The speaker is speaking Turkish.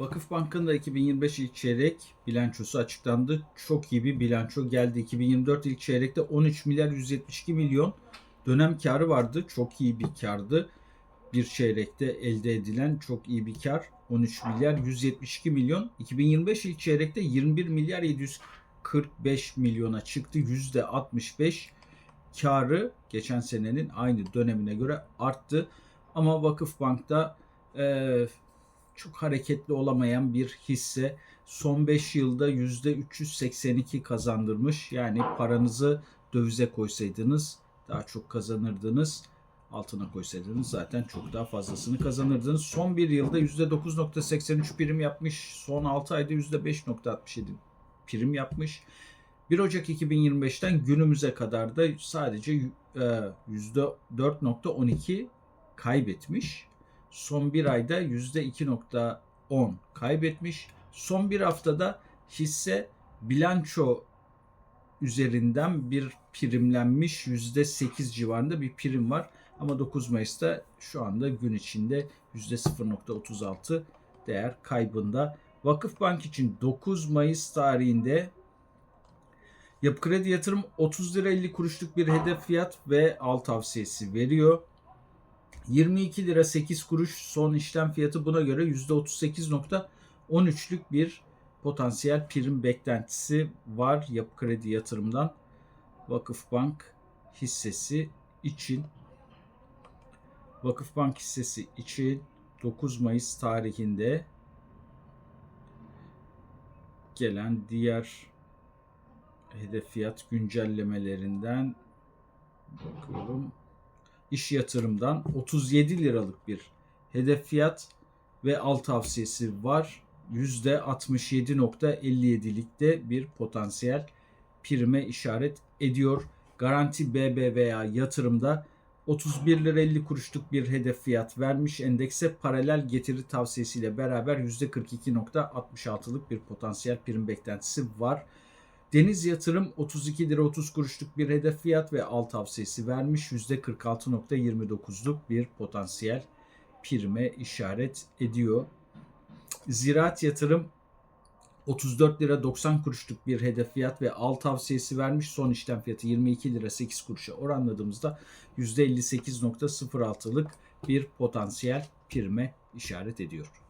Vakıfbank'ın da 2025 ilk çeyrek bilançosu açıklandı. Çok iyi bir bilanço geldi. 2024 ilk çeyrekte 13 milyar 172 milyon dönem karı vardı. Çok iyi bir kardı. Bir çeyrekte elde edilen çok iyi bir kar. 13 milyar 172 milyon. 2025 ilk çeyrekte 21 milyar 745 milyona çıktı. %65 karı geçen senenin aynı dönemine göre arttı. Ama Vakıfbank'ta eee çok hareketli olamayan bir hisse. Son 5 yılda %382 kazandırmış. Yani paranızı dövize koysaydınız daha çok kazanırdınız. Altına koysaydınız zaten çok daha fazlasını kazanırdınız. Son bir yılda %9.83 prim yapmış. Son 6 ayda %5.67 prim yapmış. 1 Ocak 2025'ten günümüze kadar da sadece e, %4.12 kaybetmiş. Son bir ayda %2.10 kaybetmiş. Son bir haftada hisse bilanço üzerinden bir primlenmiş %8 civarında bir prim var. Ama 9 Mayıs'ta şu anda gün içinde %0.36 değer kaybında. Vakıfbank için 9 Mayıs tarihinde Yapı Kredi Yatırım 30 lira 50 kuruşluk bir hedef fiyat ve al tavsiyesi veriyor. 22 lira 8 kuruş son işlem fiyatı buna göre %38.13'lük bir potansiyel prim beklentisi var Yapı Kredi Yatırım'dan Vakıfbank hissesi için. Vakıfbank hissesi için 9 Mayıs tarihinde gelen diğer hedef fiyat güncellemelerinden bakıyorum. İş yatırımdan 37 liralık bir hedef fiyat ve al tavsiyesi var. %67.57'likte bir potansiyel prime işaret ediyor. Garanti BBVA yatırımda 31 lira 50 kuruşluk bir hedef fiyat vermiş. Endekse paralel getiri tavsiyesiyle beraber %42.66'lık bir potansiyel prim beklentisi var. Deniz Yatırım 32 lira 30 kuruşluk bir hedef fiyat ve al tavsiyesi vermiş. %46.29'luk bir potansiyel prime işaret ediyor. Ziraat Yatırım 34 lira 90 kuruşluk bir hedef fiyat ve al tavsiyesi vermiş. Son işlem fiyatı 22 lira 8 kuruşa oranladığımızda %58.06'lık bir potansiyel prime işaret ediyor.